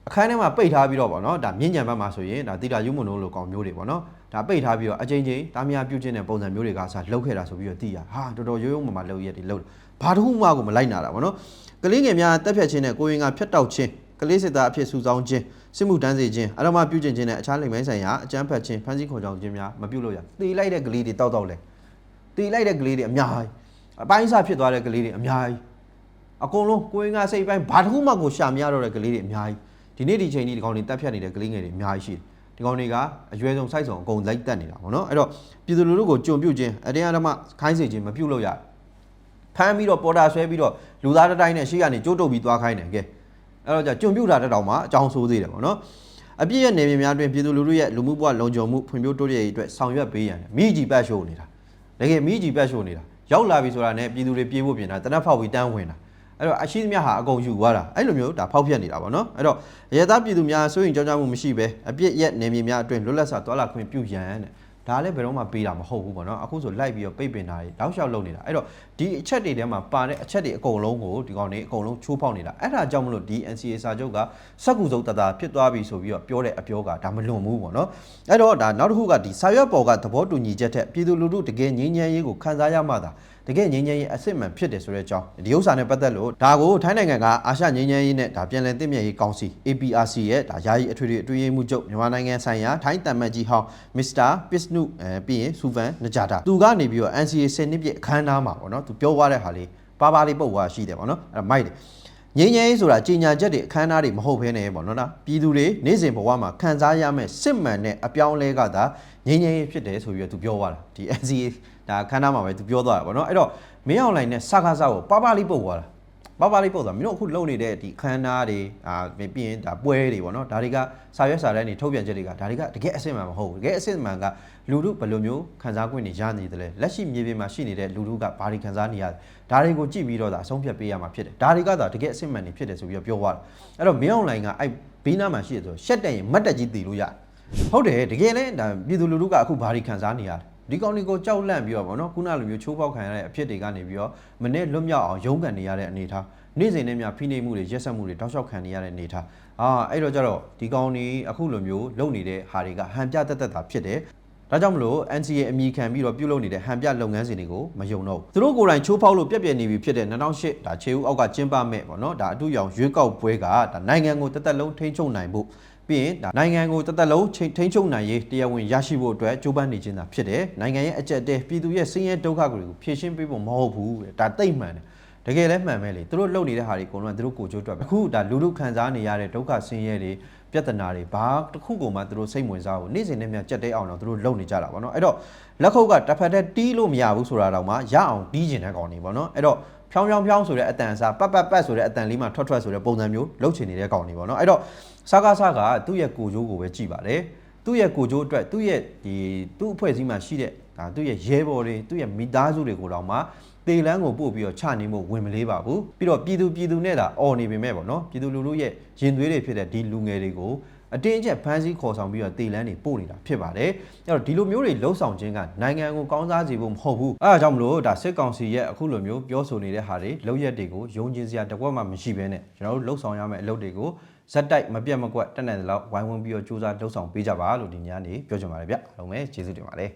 အခန်းထဲမှာပိတ်ထားပြီးတော့ဗောနော်ဒါမြင့်ညံဘက်မှာဆိုရင်ဒါတိတာယူမွန်တို့လိုကောင်မျိုးတွေဗောနော် ဒါပိတ်ထားပြီးတော့အချိန်ချင်းတာမယာပြုတ်ခြင်းတဲ့ပုံစံမျိုးတွေကအစလုပ်ခဲ့တာဆိုပြီးတော့သိရဟာတော်တော်ရိုးရိုးမှမှလုပ်ရက်တွေလုပ်တယ်ဘာတစ်ခုမှကိုမလိုက်နာတာဗောနော်ကလေးငယ်များတက်ဖြတ်ခြင်းနဲ့ကိုရင်ကဖြတ်တောက်ခြင်းကလေးစစ်သားအဖြစ်စုဆောင်းခြင်းစစ်မှုတန်းစေခြင်းအရမပြုတ်ခြင်းနဲ့အခြားလိမ်မိုင်းဆိုင်ရာအကြမ်းဖက်ခြင်းဖမ်းဆီးခေါ်ဆောင်ခြင်းများမပြုတ်လို့ရတေးလိုက်တဲ့ကလေးတွေတောက်တောက်လဲတီလိုက်တဲ့ကလေးတွေအများကြီးအပိုင်းအစဖြစ်သွားတဲ့ကလေးတွေအများကြီးအကုန်လုံးကိုင်းကစိတ်ပိုင်းဘာတစ်ခုမှကိုရှာမရတော့တဲ့ကလေးတွေအများကြီးဒီနေ့ဒီချိန်ကြီးဒီကောင်တွေတက်ဖြတ်နေတဲ့ကလေးငယ်တွေအများကြီးရှိတယ် ဒီကောင်တွေကအရွယ်ဆုံးစိုက်ဆုံးအကုန်လိုက်တက်နေတာပေါ့နော်အဲ့တော့ပြည်သူလူထုကိုကြုံပြုတ်ခြင်းအတင်းအဓမ္မခိုင်းစေခြင်းမပြုတ်လို့ရဖမ်းပြီးတော့ပေါ်တာဆွဲပြီးတော့လူသားတစ်တိုင်းနဲ့ရှေ့ကနေကြိုးတုပ်ပြီးသွားခိုင်းတယ်ကဲအဲ့တော့じゃကြုံပြုတ်တာတဲ့တောင်မှအကြောင်းဆိုးသေးတယ်ပေါ့နော်အပြည့်ရဲ့နေမြေများတွင်ပြည်သူလူထုရဲ့လူမှုဘဝလုံခြုံမှုဖွံ့ဖြိုးတိုးတက်ရေးအတွက်ဆောင်ရွက်ပေးရန်မိကြီးပတ်ရှိုးနေတာတကယ်မိကြီးပတ်ရှို့နေတာရောက်လာပြီဆိုတာနဲ့ပြည်သူတွေပြေးဖို့ပြင်တာတနက်ဖောက်ပြီးတန်းဝင်တာ အဲ့တော့အရှိသမျှဟာအကုန်ယူသွားတာအဲ့လိုမျိုးဒါဖောက်ပြက်နေတာပေါ့နော်အဲ့တော့ရဲသားပြည်သူများစိုးရင်ကြောက်ကြမှုမရှိပဲအပြစ်ရက်နေမြေများအတွင်းလွတ်လပ်စွာတွာလာခွင့်ပြုရန်တဲ့ဒါလည်းဘယ်တော့မှပေးတာမဟုတ်ဘူးပေါ့နော်အခုဆိုလိုက်ပြီးတော့ပိတ်ပင်တာတွေတောက်လျှောက်လုပ်နေတာအဲ့တော့ဒီအချက်တွေထဲမှာပါတဲ့အချက်တွေအကုန်လုံးကိုဒီကောင်တွေအကုန်လုံးချိုးဖောက်နေတာအဲ့ဒါကြောင့်မလို့ဒီ NCA စာချုပ်ကစက်ကူစုပ်တတာဖြစ်သွားပြီဆိုပြီးတော့ပြောတဲ့အပြောကဒါမလွန်ဘူးပေါ့နော်အဲ့တော့ဒါနောက်တစ်ခုကဒီစာရွက်ပေါ်ကသဘောတူညီချက်ထက်ပြည်သူလူထုတကယ်ငြိမ်းချမ်းရေးကိုခံစားရမှသာတကယ်ငြိမ်းချမ်းရေးအစစ်မှန်ဖြစ်တယ်ဆိုတဲ့အကြောင်းဒီဥစ္စာနဲ့ပတ်သက်လို့ဒါကိုထိုင်းနိုင်ငံကအာရှငြိမ်းချမ်းရေးနဲ့ဒါပြန်လည်တည်မြဲရေးကောင်စီ APRC ရဲ့ဒါယာယီအထွေထွေအတွင်းရေးမှူးချုပ်မြန်မာနိုင်ငံဆိုင်ရာထိုင်းတမန်ကြီးဟောင်းမစ္စတာပစ်နုအဲပြီးရင်ဆူဗန်နဂျာတာသူကနေပြီးတော့ NCA 10နှစ်ပြည့်အခမ်းအနားမှာပေါ့နော်သူပြောသွားတဲ့ဟာလေးပါပါလေးပုတ်သွားရှိတယ်ပေါ့နော်အဲ့ဒါမိုက်တယ်ငင်းငယ်ရေးဆိုတာကြီးညာချက်တွေအခမ်းအနားတွေမဟုတ်ဘဲနဲ့ပေါ့နော်နော်ပြည်သူတွေနေ့စဉ်ဘဝမှာခံစားရမယ့်စစ်မှန်တဲ့အပြောင်းအလဲကသာငင်းငယ်ရေးဖြစ်တယ်ဆိုပြီးတော့သူပြောသွားတာဒီ NCA ဒါအခမ်းအနားမှာပဲသူပြောသွားတာပေါ့နော်အဲ့တော့မင်းအောင်လိုင်းနဲ့စကားစားကိုပါပါလေးပုတ်သွားတာပါပါလေးပုတ်သွားမင်းတို့အခုလုပ်နေတဲ့ဒီအခမ်းအနားတွေအာပြီးရင်ဒါပွဲတွေပေါ့နော်ဒါတွေကစာရွက်စာတမ်းတွေထုတ်ပြန်ချက်တွေကဒါတွေကတကယ်အစစ်မှန်မဟုတ်ဘူးတကယ်အစစ်မှန်ကလူတို့ဘယ်လိုမျိုးခံစား권တွေရနေတယ်လဲလက်ရှိမြေပြင်မှာရှိနေတဲ့လူတို့ကဘာတွေခံစားနေရလဲဒါတွေကိုကြည့်ပြီးတော့ဒါအဆုံးဖြတ်ပေးရမှာဖြစ်တယ်ဒါတွေကသာတကယ်အစစ်မှန်နေဖြစ်တယ်ဆိုပြီးတော့ပြောသွားတာအဲ့တော့မင်းအွန်လိုင်းကအဲ့ဘေးနားမှာရှိရဆိုရှက်တဲ့ရင်မတ်တက်ကြီးတည်လို့ရတယ်ဟုတ်တယ်တကယ်လဲဒါပြည်သူလူထုကအခုဘာတွေခံစားနေရလဲ ဒီကောင်တွေကိုကြောက်လန့်ပြီးတော့ဗောနော်ခုနလိုမျိုးချိုးပေါက်ခံရတဲ့အဖြစ်တွေကနေပြီးတော့မနဲ့လွတ်မြောက်အောင်ရုန်းကန်နေရတဲ့အနေအထားနေ့စဉ်နဲ့များဖိနှိပ်မှုတွေရက်စက်မှုတွေတောက်လျှောက်ခံနေရတဲ့အနေအထားအာအဲ့တော့ကြတော့ဒီကောင်တွေအခုလိုမျိုးလုပ်နေတဲ့ဟာတွေကဟန်ပြတက်တက်တာဖြစ်တယ်ဒါကြောင့်မလို့ NCA အမိခံပြီးတော့ပြုလုပ်နေတဲ့ဟန်ပြလုပ်ငန်းစဉ်တွေကိုမယုံတော့ဘူးသူတို့ကိုယ်တိုင်ချိုးဖောက်လို့ပြက်ပြက်နေပြီဖြစ်တဲ့2008ဒါခြေဦးအောက်ကကျင်းပမဲ့ပေါ့နော်ဒါအတူရောင်ရွေးကောက်ပွဲကဒါနိုင်ငံကိုတက်တက်လုံးထိန်းချုပ်နိုင်ဖို့ပြီးရင်ဒါနိုင်ငံကိုတသက်လုံးချိန်ထိန်းချုပ်နိုင်ရေးတရားဝင်ရရှိဖို့အတွက်ကြိုးပမ်းနေခြင်းသာဖြစ်တယ်နိုင်ငံရဲ့အကြက်တဲပြည်သူရဲ့ဆင်းရဲဒုက္ခတွေကိုဖြေရှင်းပေးဖို့မဟုတ်ဘူးတဲ့ဒါတိတ်မှန်တယ်တကယ်လည်းမှန်ပဲလေသူတို့လုပ်နေတဲ့ဟာတွေအကုန်လုံးကသူတို့ကိုကြိုးတွက်ပဲအခုဒါလူလူခံစားနေရတဲ့ဒုက္ခဆင်းရဲတွေပြဿနာတွေဘာတစ်ခုကိုမှသူတို့စိတ်ဝင်စားဖို့နေ့စဉ်နဲ့မြကြက်တဲအောင်တော့သူတို့လုပ်နေကြတာပေါ့နော်အဲ့တော့လက်ခုပ်ကတစ်ဖက်တည်းတီးလို့မရဘူးဆိုတာတော့မှရအောင်တီးကျင်တဲ့ကောင်တွေပေါ့နော်အဲ့တော့ဖြောင်းဖြောင်းဖြောင်းဆိုတဲ့အတန်စားပတ်ပတ်ပတ်ဆိုတဲ့အတန်လေးမှထွက်ထွက်ဆိုတဲ့ပုံစံမျိုးလုပ်ချင်နေတဲ့ကောင်တွေပေါ့နော်အဲ့တော့ စကားစကားသူ့ရဲ့ကိုကြိုးကိုပဲကြည့်ပါလေသူ့ရဲ့ကိုကြိုးအတွက်သူ့ရဲ့ဒီသူ့အဖွဲ့အစည်းမှာရှိတဲ့ဒါသူ့ရဲ့ရဲဘော်တွေသူ့ရဲ့မိသားစုတွေကိုတော့မှတေလန်းကိုပို့ပြီးတော့ချနေမှုဝင်မလေးပါဘူးပြီးတော့ပြည်သူပြည်သူနဲ့ဒါအော်နေပေမဲ့ပေါ့နော်ပြည်သူလူထုရဲ့ရင်သွေးတွေဖြစ်တဲ့ဒီလူငယ်တွေကိုအတင်းအကျပ်ဖမ်းဆီးခေါ်ဆောင်ပြီးတော့တေလန်းတွေပို့နေတာဖြစ်ပါတယ်အဲ့တော့ဒီလိုမျိုးတွေလှုပ်ဆောင်ခြင်းကနိုင်ငံကိုကောင်းစားစေဖို့မဟုတ်ဘူးအဲဒါကြောင့်မလို့ဒါစစ်ကောင်စီရဲ့အခုလိုမျိုးပြောဆိုနေတဲ့ဟာတွေလောက်ရက်တွေကိုယုံကြည်စရာတကွက်မှမရှိဘဲနဲ့ကျွန်တော်တို့လှုပ်ဆောင်ရမယ့်အလုပ်တွေကို ဇက်တိုက်မပြတ်မကွက်တက်နိုင်တဲ့လောက်ဝိုင်းဝန်းပြီးတော့စူးစမ်းလှုပ်ဆောင်ပေးကြပါလို့ဒီညနေပြောချင်ပါတယ်ဗျအားလုံးပဲကျေးဇူးတင်ပါတယ်